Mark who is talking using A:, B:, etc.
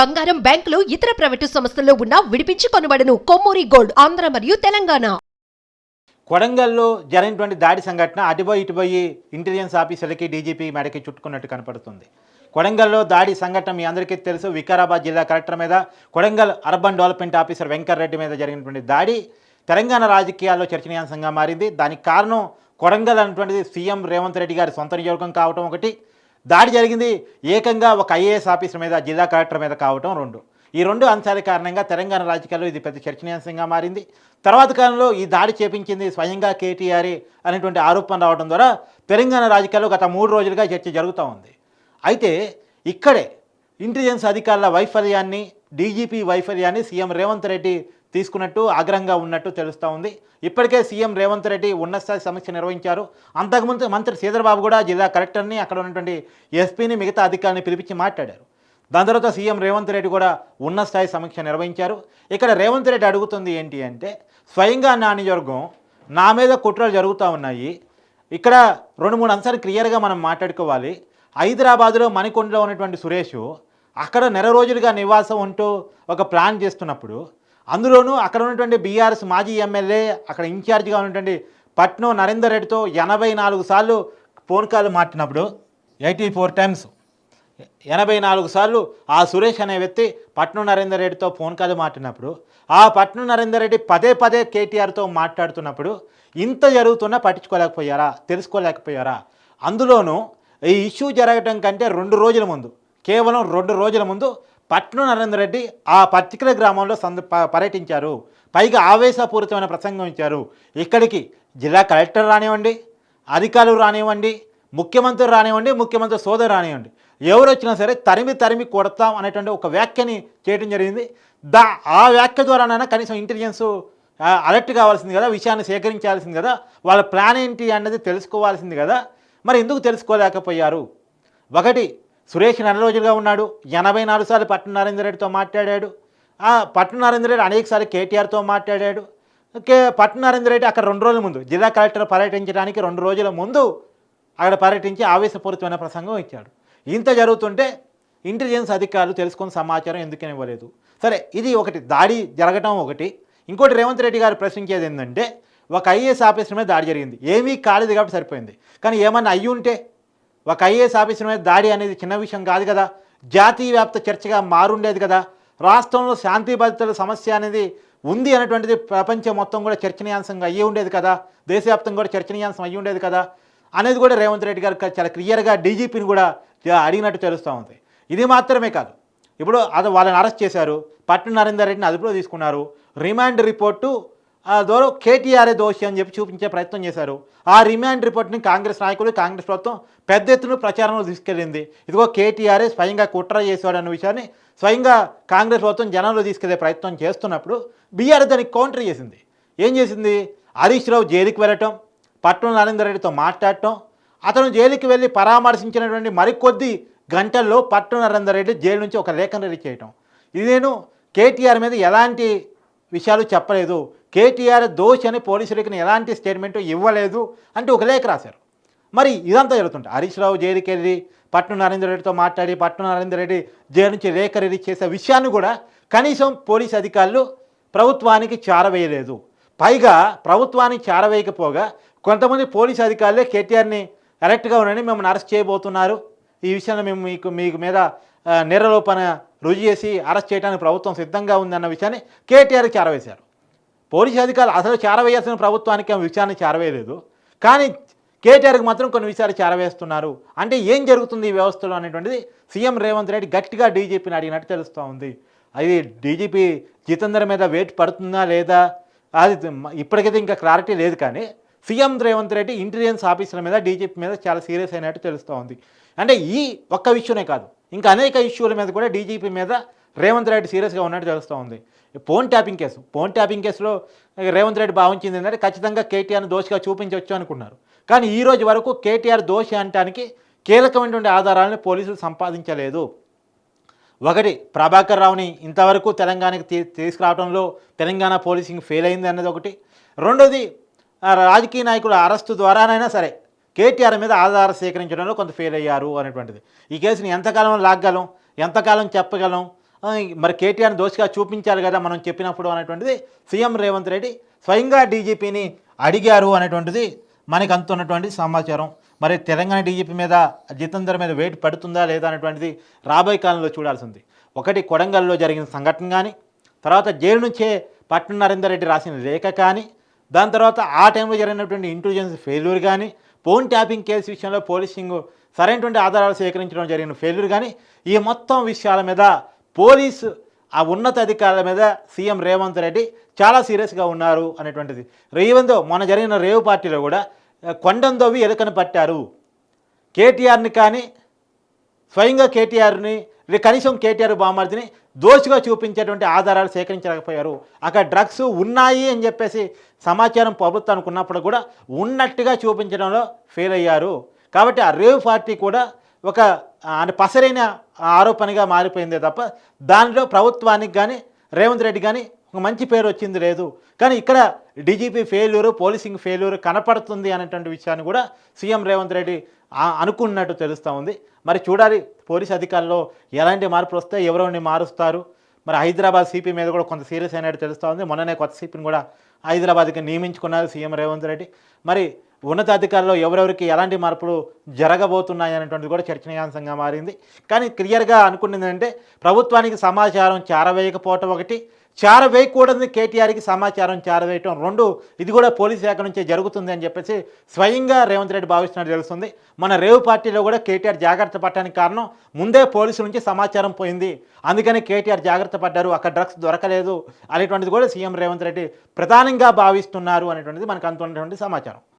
A: బంగారం బ్యాంకులు ఇతర ప్రైవేటు సంస్థల్లో ఉన్న విడిపించి కొనబడను. కొమ్మూరి గోల్డ్ ఆంధ్ర మరియు తెలంగాణ.
B: కొడంగల్లో జరిగినటువంటి దాడి సంఘటన అటుపోయి ఇటుపోయి ఇంటెలిజెన్స్ ఆఫీసర్లకి డీజీపీ మెడకి చుట్టుకున్నట్టు కనపడుతుంది. కొడంగల్లో దాడి సంఘటన మీ అందరికీ తెలుసు. వికారాబాద్ జిల్లా కలెక్టర్ మీద Kodangal urban development officer Venkarreddy మీద జరిగినటువంటి దాడి తెలంగాణ రాజకీయాల్లో చర్చనీయాంశంగా మారింది. దానికి కారణం కొడంగల్ అనేటువంటిది సీఎం రేవంత్ రెడ్డి గారి సొంత నియోజకం కావటం ఒకటి. దాడి జరిగింది. ఏకంగా ఒక ఐఏఎస్ ఆఫీసర్ మీద జిల్లా కలెక్టర్ మీద కావటం రెండు. ఈ రెండు అంశాల కారణంగా తెలంగాణ రాజకీయాల్లో ఇది పెద్ద చర్చనీయాంశంగా మారింది. తర్వాత కాలంలో ఈ దాడి చేపించింది స్వయంగా కేటీఆర్ అనేటువంటి ఆరోపణ రావడం ద్వారా తెలంగాణ రాజకీయాల్లో గత మూడు రోజులుగా చర్చ జరుగుతూ ఉంది. అయితే ఇక్కడే ఇంటెలిజెన్స్ అధికారుల వైఫల్యాన్ని డీజీపీ వైఫల్యాన్ని సీఎం రేవంత్ రెడ్డి తీసుకున్నట్టు ఆగ్రహంగా ఉన్నట్టు తెలుస్తూ ఉంది. ఇప్పటికే సీఎం రేవంత్ రెడ్డి ఉన్నతస్థాయి సమీక్ష నిర్వహించారు. అంతకుముందు మంత్రి శ్రీధరబాబు కూడా జిల్లా కలెక్టర్ని అక్కడ ఉన్నటువంటి ఎస్పీని మిగతా అధికారిని పిలిపించి మాట్లాడారు. దాని తర్వాత సీఎం రేవంత్ రెడ్డి కూడా ఉన్నతస్థాయి సమీక్ష నిర్వహించారు. ఇక్కడ రేవంత్ రెడ్డి అడుగుతుంది ఏంటి అంటే స్వయంగా నా నియోజకవర్గం నా మీద కుట్రలు జరుగుతూ ఉన్నాయి. ఇక్కడ రెండు మూడు అంశాలు క్లియర్గా మనం మాట్లాడుకోవాలి. హైదరాబాదులో మణికొండలో ఉన్నటువంటి సురేష్ అక్కడ నెల రోజులుగా నివాసం ఉంటూ ఒక ప్లాన్ చేస్తున్నప్పుడు అందులోనూ అక్కడ ఉన్నటువంటి బీఆర్ఎస్ మాజీ ఎమ్మెల్యే అక్కడ ఇన్ఛార్జిగా ఉన్నటువంటి పట్నం నరేందర్ రెడ్డితో ఎనభై నాలుగు సార్లు ఫోన్ కాల్ మాట్లాడినప్పుడు ఎయిటీ ఫోర్ టైమ్స్ ఎనభై నాలుగు సార్లు ఆ సురేష్ అనే వ్యక్తి పట్నం నరేందర్ రెడ్డితో ఫోన్ కాల్ మాట్లాడినప్పుడు ఆ పట్నం నరేందర్ రెడ్డి పదే పదే కేటీఆర్తో మాట్లాడుతున్నప్పుడు ఇంత జరుగుతున్నా పట్టించుకోలేకపోయారా తెలుసుకోలేకపోయారా? అందులోనూ ఈ ఇష్యూ జరగటం కంటే రెండు రోజుల ముందు కేవలం రెండు రోజుల ముందు పట్నం నరేందర్ రెడ్డి ఆ పర్టికులర్ గ్రామంలో సంద ప- పర్యటించారు. పైగా ఆవేశపూరితమైన ప్రసంగం ఇచ్చారు. ఇక్కడికి జిల్లా కలెక్టర్ రానివ్వండి అధికారులు రానివ్వండి ముఖ్యమంత్రి రానివ్వండి ముఖ్యమంత్రి సోదరు రానివ్వండి. ఎవరు వచ్చినా సరే తరిమి తరిమి కొడతాం అనేటువంటి ఒక వ్యాఖ్యని చేయడం జరిగింది. దా ఆ వ్యాఖ్య ద్వారానైనా కనీసం ఇంటెలిజెన్స్ అలర్ట్ కావాల్సింది కదా విషయాన్ని సేకరించాల్సింది కదా వాళ్ళ ప్లాన్ ఏంటి అన్నది తెలుసుకోవాల్సింది కదా. మరి ఎందుకు తెలుసుకోలేకపోయారు? ఒకటి సురేష్ నెల రోజులుగా ఉన్నాడు. ఎనభై నాలుగు సార్లు పట్టు నరేందర్ రెడ్డితో మాట్లాడాడు. ఆ పట్టు నరేందర్ రెడ్డి అనేకసార్లు కేటీఆర్తో మాట్లాడాడు. కే పట్టు నరేందర్ రెడ్డి అక్కడ రెండు రోజుల ముందు జిల్లా కలెక్టర్ పర్యటించడానికి రెండు రోజుల ముందు అక్కడ పర్యటించి ఆవేశపూరితమైన ప్రసంగం ఇచ్చాడు. ఇంత జరుగుతుంటే ఇంటెలిజెన్స్ అధికారులు తెలుసుకున్న సమాచారం ఎందుకని ఇవ్వలేదు. సరే ఇది ఒకటి. దాడి జరగటం ఒకటి. ఇంకోటి రేవంత్ రెడ్డి గారు ప్రశ్నించేది ఏంటంటే ఒక ఐఏఎస్ ఆఫీసర్ మీద దాడి జరిగింది. ఏమీ కాలేదు కాబట్టి సరిపోయింది. కానీ ఏమన్నా అయ్యి ఉంటే ఒక ఐఏఎస్ ఆఫీసర్ మీద దాడి అనేది చిన్న విషయం కాదు కదా. జాతీయ వ్యాప్త చర్చగా మారుండేది కదా. రాష్ట్రంలో శాంతి భద్రతల సమస్య అనేది ఉంది అనేటువంటిది ప్రపంచం మొత్తం కూడా చర్చనీయాంశంగా అయ్యి ఉండేది కదా. దేశవ్యాప్తంగా కూడా చర్చనీయాంశం అయ్యి ఉండేది కదా. అనేది కూడా రేవంత్ రెడ్డి గారు చాలా క్లియర్గా డీజీపీని కూడా అడిగినట్టు తెలుస్తూ ఉంది. ఇది మాత్రమే కాదు. ఇప్పుడు అది వాళ్ళని అరెస్ట్ చేశారు. పట్నం నరేందర్ రెడ్డిని అదుపులో తీసుకున్నారు. రిమాండ్ రిపోర్టు ఆ ద్వారా కేటీఆర్ఏ దోషి అని చెప్పి చూపించే ప్రయత్నం చేశారు. ఆ రిమాండ్ రిపోర్ట్ని కాంగ్రెస్ నాయకులు కాంగ్రెస్ ప్రభుత్వం పెద్ద ఎత్తున ప్రచారంలో తీసుకెళ్ళింది. ఇదిగో కేటీఆర్ఏ స్వయంగా కుట్ర చేసేవాడు అన్న విషయాన్ని స్వయంగా కాంగ్రెస్ ప్రభుత్వం జనంలో తీసుకెళ్ళే ప్రయత్నం చేస్తున్నప్పుడు బీఆర్ దానికి కౌంటర్ చేసింది. ఏం చేసింది? హరీష్ రావు జైలుకి వెళ్ళటం పట్నం నరేందర్ రెడ్డితో మాట్లాడటం అతను జైలుకి వెళ్ళి పరామర్శించినటువంటి మరికొద్ది గంటల్లో పట్నం నరేందర్ రెడ్డి జైలు నుంచి ఒక లేఖను రెడీ చేయటం. ఇది నేను కేటీఆర్ మీద ఎలాంటి విషయాలు చెప్పలేదు. కేటీఆర్ దోష్ అని పోలీసులకి ఎలాంటి స్టేట్మెంట్ ఇవ్వలేదు అంటే ఒక లేఖ రాశారు. మరి ఇదంతా జరుగుతుంటే హరీష్ రావు జైలుకి వెళ్ళి పట్నం నరేందర్ రెడ్డితో మాట్లాడి పట్నం నరేందర్ రెడ్డి జైలు నుంచి లేఖ రిలీజ్ చేసే విషయాన్ని కూడా కనీసం పోలీస్ అధికారులు ప్రభుత్వానికి చారవేయలేదు. పైగా ప్రభుత్వానికి చారవేయకపోగా కొంతమంది పోలీస్ అధికారులే కేటీఆర్ని కరెక్ట్గా ఉండండి మిమ్మల్ని అరెస్ట్ చేయబోతున్నారు. ఈ విషయంలో మేము మీకు మీకు మీద నిరలోపణ రుజు చేసి అరెస్ట్ చేయడానికి ప్రభుత్వం సిద్ధంగా ఉందన్న విషయాన్ని కేటీఆర్కి చేరవేశారు. పోలీసు అధికారులు అసలు చేరవేయాల్సిన ప్రభుత్వానికి ఆ విషయాన్ని చేరవేయలేదు. కానీ కేటీఆర్కి మాత్రం కొన్ని విషయాలు చేరవేస్తున్నారు. అంటే ఏం జరుగుతుంది ఈ వ్యవస్థలో అనేటువంటిది సీఎం రేవంత్ రెడ్డి గట్టిగా డీజీపీని అడిగినట్టు తెలుస్తూ ఉంది అది డీజీపీ జితేందర్ మీద వేటు పడుతుందా లేదా? అది ఇప్పటికైతే ఇంకా క్లారిటీ లేదు కానీ సీఎం రేవంత్ రెడ్డి ఇంటెలిజెన్స్ ఆఫీసర్ల మీద డీజీపీ మీద చాలా సీరియస్ అయినట్టు తెలుస్తూ ఉంది అంటే ఈ ఒక్క విషయమే కాదు. ఇంకా అనేక ఇష్యూల మీద కూడా డీజీపీ మీద రేవంత్ రెడ్డి సీరియస్గా ఉన్నట్టు తెలుస్తూ ఉంది. Phone tapping case phone tapping కేసులో రేవంత్ రెడ్డి భావించింది ఏంటంటే ఖచ్చితంగా కేటీఆర్ని దోషిగా చూపించవచ్చు అనుకున్నారు. కానీ ఈ రోజు వరకు కేటీఆర్ దోషి అనటానికి కీలకమైనటువంటి ఆధారాలను పోలీసులు సంపాదించలేదు. ఒకటి ప్రభాకర్ రావుని ఇంతవరకు తెలంగాణకి తీ తీసుకురావడంలో తెలంగాణ పోలీసింగ్ ఫెయిల్ అయింది అన్నది ఒకటి. రెండోది రాజకీయ నాయకుల అరెస్టు ద్వారానైనా సరే కేటీఆర్ మీద ఆధార సేకరించడంలో కొంత ఫెయిల్ అయ్యారు అనేటువంటిది. ఈ కేసుని ఎంతకాలం లాగ్గలం ఎంతకాలం చెప్పగలం మరి కేటీఆర్ని దోషిగా చూపించాలి కదా మనం చెప్పినప్పుడు అనేటువంటిది సీఎం రేవంత్ రెడ్డి స్వయంగా డీజీపీని అడిగారు అనేటువంటిది మనకు అందుతున్నటువంటి సమాచారం. మరి తెలంగాణ డీజీపీ మీద జితేందర్ మీద వెయిట్ పడుతుందా లేదా అనేటువంటిది రాబోయే కాలంలో చూడాల్సింది. ఒకటి కొడంగల్లో జరిగిన సంఘటన కానీ తర్వాత జైలు నుంచే పట్నం నరేందర్ రెడ్డి రాసిన లేఖ కానీ దాని తర్వాత ఆ టైంలో జరిగినటువంటి ఇంటెలిజెన్స్ ఫెయిల్యూర్ కానీ ఫోన్ ట్యాపింగ్ కేసు విషయంలో పోలీసింగ్ సరైనటువంటి ఆధారాలు సేకరించడం జరిగిన ఫెయిల్యూర్ కానీ ఈ మొత్తం విషయాల మీద పోలీసు ఆ ఉన్నత అధికారుల మీద సీఎం రేవంత్ రెడ్డి చాలా సీరియస్గా ఉన్నారు అనేటువంటిది. రేవంత్ మొన్న జరిగిన రేవు పార్టీలో కూడా కొండందోవి ఎలుకను పట్టారు. కేటీఆర్ని కానీ స్వయంగా కేటీఆర్ని కనీసం కేటీఆర్ బామర్దిని దోషిగా చూపించేటువంటి ఆధారాలు సేకరించలేకపోయారు. అక్కడ డ్రగ్స్ ఉన్నాయి అని చెప్పేసి సమాచారం ప్రభుత్వానికి ఉన్నప్పుడు కూడా ఉన్నట్టుగా చూపించడంలో ఫెయిల్ అయ్యారు. కాబట్టి ఆ రేవ్ పార్టీ కూడా ఒక పసరైన ఆరోపణగా మారిపోయిందే తప్ప దానిలో ప్రభుత్వానికి కానీ రేవంత్ రెడ్డి కానీ ఒక మంచి పేరు వచ్చింది లేదు. కానీ ఇక్కడ డీజీపీ ఫెయిల్యూర్ పోలీసింగ్ ఫెయిల్యూరు కనపడుతుంది అనేటువంటి విషయాన్ని కూడా సీఎం రేవంత్ రెడ్డి అనుకున్నట్టు తెలుస్తూ ఉంది. మరి చూడాలి పోలీస్ అధికారుల్లో ఎలాంటి మార్పులు వస్తే ఎవరెవరిని మారుస్తారు? మరి హైదరాబాద్ సిపి మీద కూడా కొంత సీరియస్ అయినట్టు తెలుస్తూ ఉంది. మొన్ననే కొత్త సిపిని కూడా హైదరాబాద్కి నియమించుకున్నారు సీఎం రేవంత్ రెడ్డి. మరి ఉన్నతాధికారులు ఎవరెవరికి ఎలాంటి మార్పులు జరగబోతున్నాయి అనేటువంటిది కూడా చర్చనీయాంశంగా మారింది. కానీ క్లియర్గా అనుకున్నది అంటే ప్రభుత్వానికి సమాచారం చేరవేయకపోవటం ఒకటి చేరవేయకూడదు కేటీఆర్కి సమాచారం చేరవేయటం రెండు ఇది కూడా పోలీస్ శాఖ నుంచే జరుగుతుంది అని చెప్పేసి స్వయంగా రేవంత్ రెడ్డి భావిస్తున్నట్టు తెలుస్తుంది. మన రేవు పార్టీలో కూడా కేటీఆర్ జాగ్రత్త పడటానికి కారణం ముందే పోలీసుల నుంచి సమాచారం పోయింది. అందుకని కేటీఆర్ జాగ్రత్త పడ్డారు అక్కడ డ్రగ్స్ దొరకలేదు అనేటువంటిది కూడా సీఎం రేవంత్ రెడ్డి ప్రధానంగా భావిస్తున్నారు అనేటువంటిది మనకు అందుతున్నటువంటి సమాచారం.